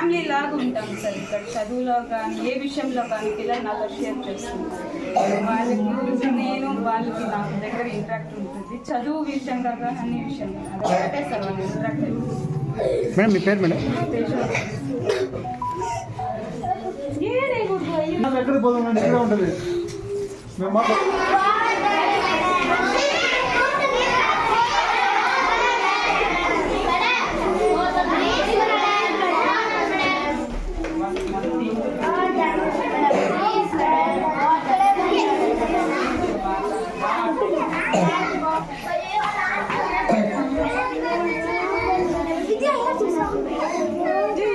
Family లాగా ఉంటాం sir ఇక్కడ. చదువులో కానీ ఏ విషయంలో కానీ పిల్లలు నాతో షేర్ చేస్తుంటారు వాళ్ళకి నేను వాళ్ళకి నాకు దగ్గర ఇంట్రాక్ట్ ఉంటుంది. చదువు విషయంగా కానీ అన్ని విషయంగా అది ఒకటే సార్ వాళ్ళు ఇంట్రాక్ట్ మేడం మీ పేరు మేడం? ఎక్కడికి పోదాం ఇక్కడే ఉంటుంది మేము మాట్లాడు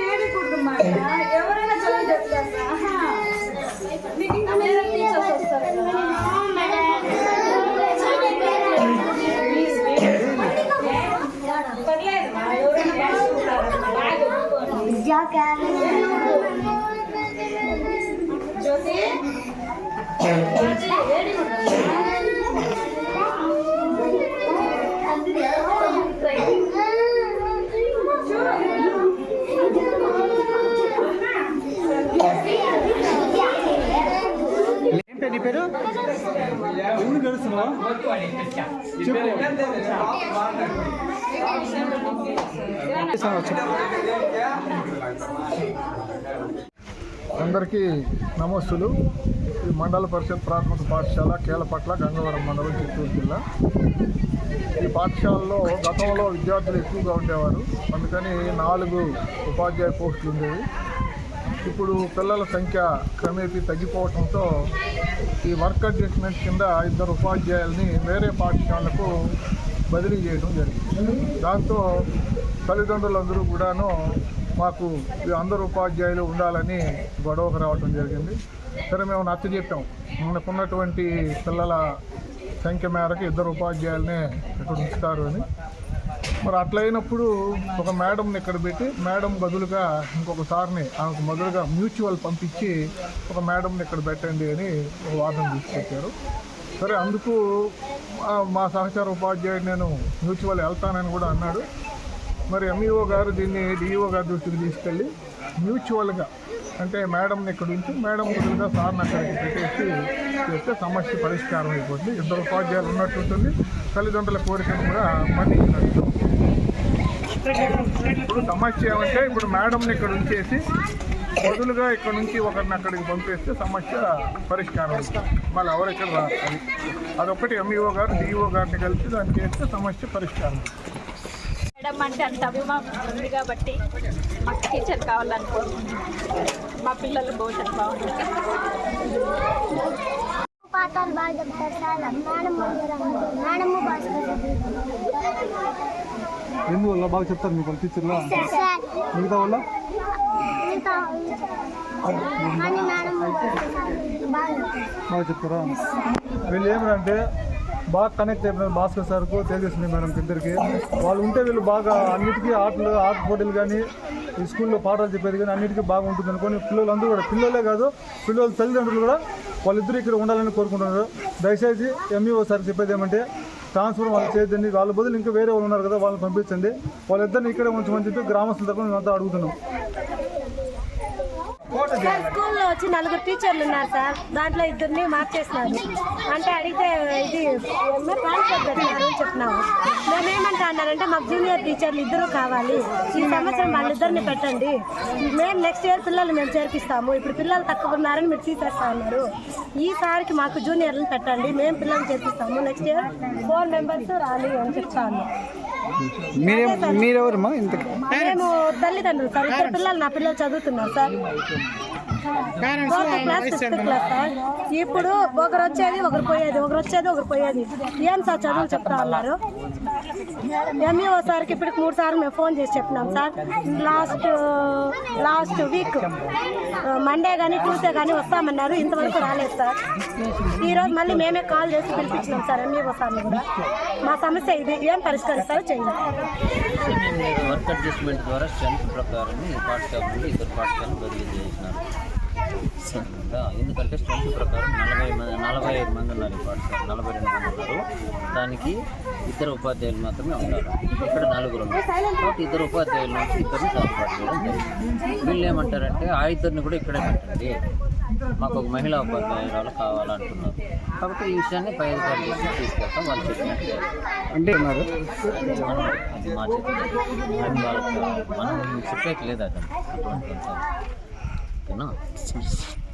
ఏడకూడదు మాట ఎవరైనా చదువు చెప్తారా ఆహా. మీకు ఇంకా వేరే టీచర్స్ వస్తారు కదా ప్లీజ్ పర్లేదు మా ఎవరైనా బాగుంటారు. జ్యోతి ఏం పేరు నీ పేరు ఎందుకు గడుస్తున్నావా అందరికీ నమస్తులు ఈ మండల పరిషత్ ప్రాథమిక పాఠశాల కేలపట్ల గంగవరం మండలం చిత్తూరు జిల్లా. ఈ పాఠశాలలో గతంలో విద్యార్థులు ఎక్కువగా ఉండేవారు. అందుకని నాలుగు ఉపాధ్యాయ పోస్టులు ఉండేవి. ఇప్పుడు పిల్లల సంఖ్య క్రమేపీ తగ్గిపోవడంతో ఈ వర్క్ అడ్జస్ట్మెంట్ కింద ఇద్దరు ఉపాధ్యాయుల్ని వేరే పాఠశాలకు బదిలీ చేయడం జరిగింది. దాంతో తల్లిదండ్రులందరూ కూడాను మాకు అందరు ఉపాధ్యాయులు ఉండాలని గొడవకు రావడం జరిగింది. సరే మేము నచ్చ చెప్పాం. మనకున్నటువంటి పిల్లల సంఖ్య మేరకు ఇద్దరు ఉపాధ్యాయులనే ఇక్కడ ఉంచుతారు అని. మరి అట్లయినప్పుడు ఒక మేడంని ఇక్కడ పెట్టి మేడం బదులుగా ఇంకొక సార్ని ఆమెకు బదులుగా మ్యూచువల్ పంపించి ఒక మేడంని ఇక్కడ పెట్టండి అని ఒక వాదన తీసుకొచ్చారు. సరే అందుకు మా- సహచార ఉపాధ్యాయుడు నేను మ్యూచువల్ వెళ్తానని కూడా అన్నాడు. మరి ఎంఈఓ గారు దీన్ని డిఈఓ గారి దృష్టికి తీసుకెళ్ళి మ్యూచువల్గా అంటే మేడంని ఇక్కడ ఉంచి మేడం బదులుగా సార్ని అక్కడికి పెట్టేసి చేస్తే సమస్య పరిష్కారం అయిపోతుంది. ఇద్దరు ఉపాధ్యాయులు ఉన్నట్టు ఉంటుంది తల్లిదండ్రుల కోరికను కూడా మళ్ళీ సమస్య ఏమంటే ఇప్పుడు మేడంని ఇక్కడ ఉంచేసి బదులుగా ఇక్కడ నుంచి ఒకరిని అక్కడికి పంపిస్తే సమస్య పరిష్కారం అవుతుంది. మళ్ళీ ఎవరు ఇక్కడ రాదు అది అదొకటి ఎంఈఓ గారు డిఈఓ గారిని కలిసి దాన్ని చేస్తే సమస్య పరిష్కారం మేడం అంటే అంత అభిమానం ఉంది కాబట్టి మాకు టీచర్ కావాలనుకుంటున్నాం. మా పిల్లల భవిష్యత్తు బాగుంటుంది. పాఠాలు బాగా చెప్తారు మేడం మేడం ఎందువల్ల బాగా చెప్తారు మీకు టీచర్లా మిగతా వల్ల బాగా చెప్తారు. వీళ్ళు ఏమంటే బాగా కనెక్ట్ అయిపోయినారు భాస్కర్ సార్కు తేజస్వి మేడం ఇద్దరికి. వాళ్ళు ఉంటే వీళ్ళు బాగా అన్నిటికీ ఆటలు ఆట పోటీలు కానీ ఈ స్కూల్లో పాఠాలు చెప్పేది కానీ అన్నిటికీ బాగా ఉంటుంది అనుకొని పిల్లలందరూ కూడా పిల్లలే కాదు పిల్లల తల్లిదండ్రులు కూడా వాళ్ళిద్దరూ ఇక్కడ ఉండాలని కోరుకుంటున్నారు. దయచేసి ఎంఈఓ సార్ చెప్పేది ఏమంటే ట్రాన్స్ఫర్ వాళ్ళు చేయొద్దండి వాళ్ళ బదులు ఇంకా వేరే వాళ్ళు ఉన్నారు కదా వాళ్ళని పంపించండి. వాళ్ళిద్దరిని ఇక్కడే ఉంచమని చెప్పి గ్రామస్తుల తరఫున మేమంతా అడుగుతున్నాం. సార్ స్కూల్లో వచ్చి నలుగురు టీచర్లు ఉన్నారు సార్. దాంట్లో ఇద్దరిని మార్చేస్తున్నారు అంటే అడిగితే ఇది ట్రాన్స్ఫర్ పెట్టినారు అని చెప్తున్నాము. మేమేమంటా అన్నారంటే మాకు జూనియర్ టీచర్లు ఇద్దరు కావాలి. ఈ సంవత్సరం వాళ్ళిద్దరిని పెట్టండి. మేము నెక్స్ట్ ఇయర్ పిల్లలు మేము చేర్పిస్తాము. ఇప్పుడు పిల్లలు తక్కువ ఉన్నారని మీరు తీసేస్తా ఉన్నారు ఈసారికి మాకు జూనియర్లను పెట్టండి. మేము పిల్లలు చేర్పిస్తాము. నెక్స్ట్ ఇయర్ ఫోర్ మెంబర్స్ రాలి అని చెప్తాను మీరే మీరెవరమ్మా ఇంత మేము తల్లిదండ్రులు సార్ ఇద్దరు పిల్లలు నా పిల్లలు చదువుతున్నారు సార్. ఇప్పుడు ఒకరు వచ్చేది ఒకరు పోయేది ఒకరు వచ్చేది ఒకరు పోయేది ఏం సార్ చదువులు చెప్తా ఉన్నారు ఎంఈఓ సార్కి ఇప్పటికి మూడు సార్లు మేము ఫోన్ చేసి చెప్పినాం sir. Last last week Monday కానీ ట్యూస్డే కానీ వస్తామన్నారు. ఇంతవరకు రాలేదు సార్. ఈరోజు మళ్ళీ మేమే కాల్ చేసి పిలిపించినాం సార్ ఎంఈఓ సార్ని కూడా. మా సమస్య ఇది. ఏం పరిష్కరిస్తారో చేయండి. మేము వర్క్ అడ్జస్ట్మెంట్ ద్వారా స్ట్రెంత్ ప్రకారం పాఠశాల నుండి ఇద్దరు పాఠశాలను బదిలీ చేసినారు. ఎందుకంటే స్ట్రెంత్ ప్రకారం నలభై మంది నలభై ఐదు మంది ఉన్నారు ఈ పాఠశాల నలభై రెండు మంది ఉన్నారు. దానికి ఇద్దరు ఉపాధ్యాయులు మాత్రమే ఉన్నారు. ఇక్కడ నలుగురు ఉన్నారు. కాబట్టి ఇద్దరు ఉపాధ్యాయుల నుంచి చేయడం జరిగింది. వీళ్ళు ఏమంటారంటే ఆ ఇద్దరిని కూడా ఇక్కడే పెట్టండి. మాకు ఒక మహిళా ఉపాధ్యాయురాలు కావాలంటున్నారు. కాబట్టి ఈ విషయాన్ని పై అధికారుల తీసుకెళ్తాం వాళ్ళు చెప్పినట్టు. అంటే అది మా మనం చెప్పేకి లేదు అది అటువంటి అంతా. ఓకేనా